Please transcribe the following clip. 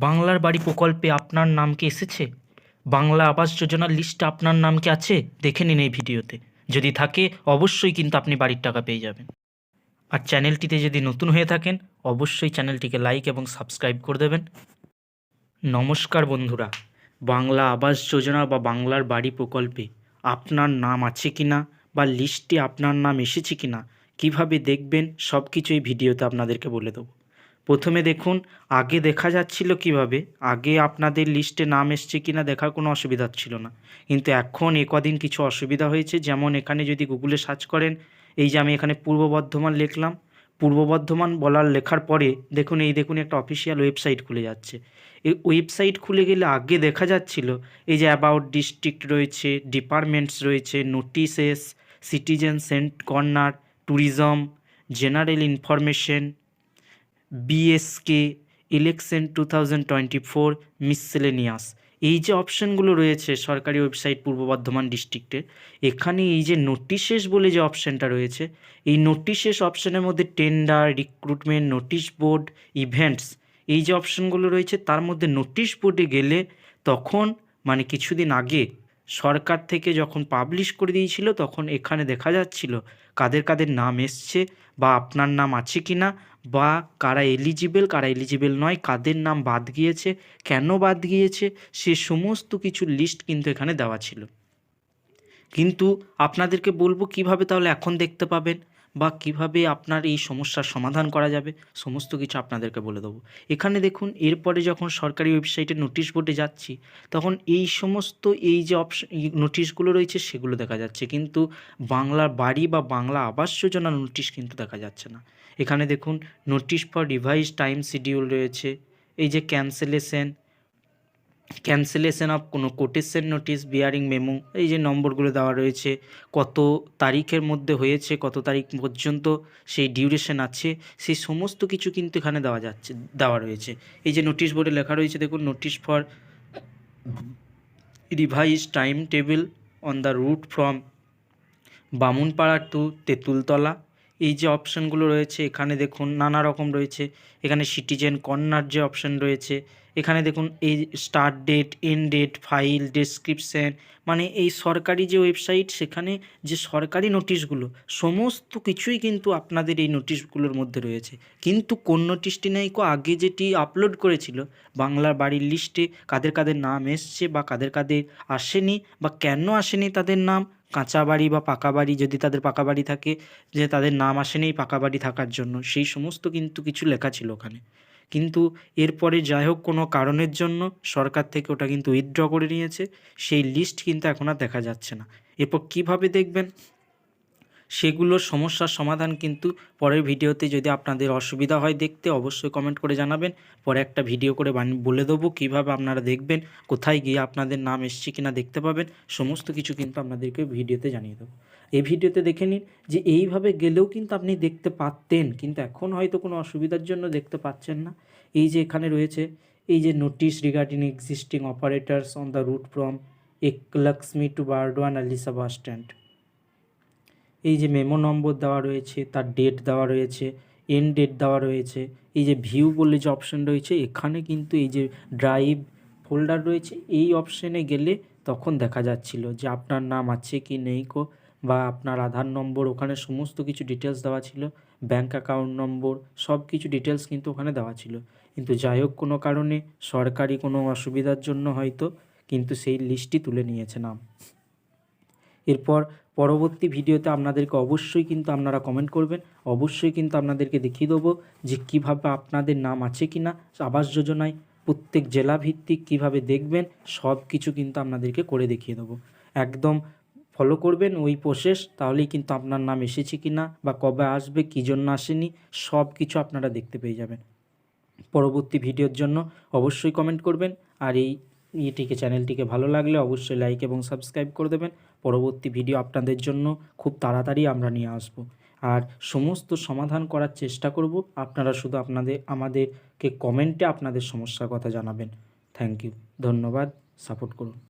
বাংলার বাড়ি প্রকল্পে আপনার নাম কি এসেছে? বাংলা আবাস যোজনার লিস্টে আপনার নাম কি আছে? দেখে নিন এই ভিডিওতে। যদি থাকে, অবশ্যই কিন্তু আপনি বাড়ির টাকা পেয়ে যাবেন। আর চ্যানেলটিতে যদি নতুন হয়ে থাকেন, অবশ্যই চ্যানেলটিকে লাইক এবং সাবস্ক্রাইব করে দেবেন। নমস্কার বন্ধুরা। বাংলা আবাস যোজনা বা বাংলার বাড়ি প্রকল্পে আপনার নাম আছে কি না বা লিস্টে আপনার নাম এসেছে কি না কীভাবে দেখবেন সব কিছু এই ভিডিওতে আপনাদেরকে বলে দেবো। প্রথমে দেখুন, আগে দেখা যাচ্ছিল কীভাবে? আগে আপনাদের লিস্টে নাম এসছে কি না দেখার কোনো অসুবিধা ছিল না। কিন্তু এখন এ কদিন কিছু অসুবিধা হয়েছে। যেমন এখানে যদি গুগলে সার্চ করেন, এই যে আমি এখানে পূর্ব বর্ধমান লিখলাম। পূর্ব বর্ধমান বলার লেখার পরে দেখুন, এই দেখুন একটা অফিসিয়াল ওয়েবসাইট খুলে যাচ্ছে। এই ওয়েবসাইট খুলে গেলে আগে দেখা যাচ্ছিল, এই যে অ্যাবাউট ডিস্ট্রিক্ট রয়েছে ডিপার্টমেন্টস রয়েছে notices citizen cent corner tourism general information BSK election two thousand twenty four miscellaneous এই যে অপশানগুলো রয়েছে সরকারি ওয়েবসাইট পূর্ব বর্ধমান ডিস্ট্রিক্টের এখানে এই যে নোটিশেস বলে যে অপশানটা রয়েছে, এই নোটিশেস অপশানের মধ্যে tender recruitment notice board events এই যে অপশানগুলো রয়েছে, তার মধ্যে নোটিশ বোর্ডে গেলে তখন মানে কিছুদিন আগে সরকার থেকে যখন পাবলিশ করে দিয়েছিল, তখন এখানে দেখা যাচ্ছিল কাদের কাদের নাম এসছে বা আপনার নাম আছে কি না বা কারা এলিজিবেল কারা এলিজিবেল নয়, কাদের নাম বাদ গিয়েছে, কেন বাদ গিয়েছে, সে সমস্ত কিছু লিস্ট কিন্তু এখানে দেওয়া ছিল। কিন্তু আপনাদেরকে বলব কীভাবে তাহলে এখন দেখতে পাবেন? বা কীভাবে আপনার এই সমস্যার সমাধান করা যাবে, সমস্ত কিছু আপনাদেরকে বলে দেবো। এখানে দেখুন, এরপরে যখন সরকারি ওয়েবসাইটে নোটিশ বোর্ডে যাচ্ছি, তখন এই সমস্ত এই যে অপশন নোটিশগুলো রয়েছে, সেগুলো দেখা যাচ্ছে। কিন্তু বাংলার বাড়ি বা বাংলা আবাস যোজনার নোটিশ কিন্তু দেখা যাচ্ছে না। এখানে দেখুন notice for revise time schedule রয়েছে, এই যে ক্যান্সেলেশন ক্যান্সেলেশন অফ কোনো কোটেশন নোটিশ বিয়ারিং মেমো এই যে নম্বরগুলো দেওয়া রয়েছে, কত তারিখের মধ্যে হয়েছে, কত তারিখ পর্যন্ত সেই ডিউরেশন আছে, সেই সমস্ত কিছু কিন্তু এখানে দেওয়া যাচ্ছে, দেওয়া রয়েছে। এই যে নোটিশ বোর্ডে লেখা রয়েছে, দেখুন notice for revise time table on the route from Bamunpara to Tentultala. এই যে অপশানগুলো রয়েছে, এখানে দেখুন, নানা রকম রয়েছে। এখানে সিটিজেন কর্নার যে অপশান রয়েছে এখানে দেখুন, এই start date end date file description মানে এই সরকারি যে ওয়েবসাইট সেখানে যে সরকারি নোটিশগুলো সমস্ত কিছুই কিন্তু আপনাদের এই নোটিশগুলোর মধ্যে রয়েছে। কিন্তু কোন নোটিশটি নেই কো, আগে যেটি আপলোড করেছিল, বাংলার বাড়ির লিস্টে কাদের কাদের নাম এসছে বা কাদের কাদের আসেনি বা কেন আসেনি তাদের নাম, কাঁচা বাড়ি বা পাকা বাড়ি যদি তাদের পাকা বাড়ি থাকে, যে তাদের নাম আসেনি পাকা বাড়ি থাকার জন্য, সেই সমস্ত কিন্তু কিছু লেখা ছিল ওখানে। কিন্তু এরপরে যাই হোক কোনো কারণের জন্য সরকার থেকে ওটা কিন্তু উইথড্র করে নিয়েছে। সেই লিস্ট কিন্তু এখন আর দেখা যাচ্ছে না। এরপর কীভাবে দেখবেন? সেগুলোর সমস্যার সমাধান কিন্তু পরের ভিডিওতে যদি আপনাদের অসুবিধা হয় দেখতে অবশ্যই কমেন্ট করে জানাবেন। পরে একটা ভিডিও করে বলে দেবো কীভাবে আপনারা দেখবেন, কোথায় গিয়ে আপনাদের নাম এসছে কিনা দেখতে পাবেন। সমস্ত কিছু কিন্তু আপনাদেরকে ভিডিওতে জানিয়ে দেবো। এই ভিডিওতে দেখে নিন যে এইভাবে গেলেও কিন্তু আপনি দেখতে পারতেন, কিন্তু এখন হয়তো কোনো অসুবিধার জন্য দেখতে পাচ্ছেন না। এই যে এখানে রয়েছে, এই যে notice regarding existing operators on the route from Lakshmi to Burdwan Alisha bus stand এই যে মেমো নম্বর দেওয়া রয়েছে, তার ডেট দেওয়া রয়েছে এন্ড ডেট দেওয়া রয়েছে, এই যে ভিউ বলে যে অপশান রয়েছে, এখানে কিন্তু এই যে ড্রাইভ ফোল্ডার রয়েছে, এই অপশানে গেলে তখন দেখা যাচ্ছিল যে আপনার নাম আছে কি নেই কো। বা আপনার আধার নম্বর, ওখানে সমস্ত কিছু ডিটেলস দেওয়া ছিল। ব্যাঙ্ক অ্যাকাউন্ট নম্বর, সব কিছু ডিটেলস কিন্তু ওখানে দেওয়া ছিল। কিন্তু যাই হোক, কোনো কারণে সরকারি কোনো অসুবিধার জন্য হয়তো কিন্তু সেই লিস্টটি তুলে নিয়েছে নাম এরপর পরবর্তী ভিডিওতে আপনাদেরকে অবশ্যই কিন্তু আপনারা কমেন্ট করবেন। অবশ্যই কিন্তু আপনাদেরকে দেখিয়ে দেবো যে কীভাবে আপনাদের নাম আছে কি না আবাস যোজনায়, প্রত্যেক জেলা ভিত্তিক কীভাবে দেখবেন সব কিছু কিন্তু আপনাদেরকে করে দেখিয়ে দেবো। একদম ফলো করবেন ওই প্রসেস তাহলেই কিন্তু আপনার নাম এসেছে কি না বা কবে আসবে, কী জন্য আসেনি, সব কিছু আপনারা দেখতে পেয়ে যাবেন। পরবর্তী ভিডিওর জন্য অবশ্যই কমেন্ট করবেন, আর এই ইয়েটিকে চ্যানেলটিকে ভালো লাগলে অবশ্যই লাইক এবং সাবস্ক্রাইব করে দেবেন। পরবর্তী ভিডিও আপনাদের জন্য খুব তাড়াতাড়ি আমরা নিয়ে আসব। আর সমস্ত সমাধান করার চেষ্টা করব, আপনারা শুধু আপনাদের, আমাদেরকে কমেন্টে আপনাদের সমস্যার কথা জানাবেন। থ্যাংক ইউ ধন্যবাদ সাপোর্ট করুন।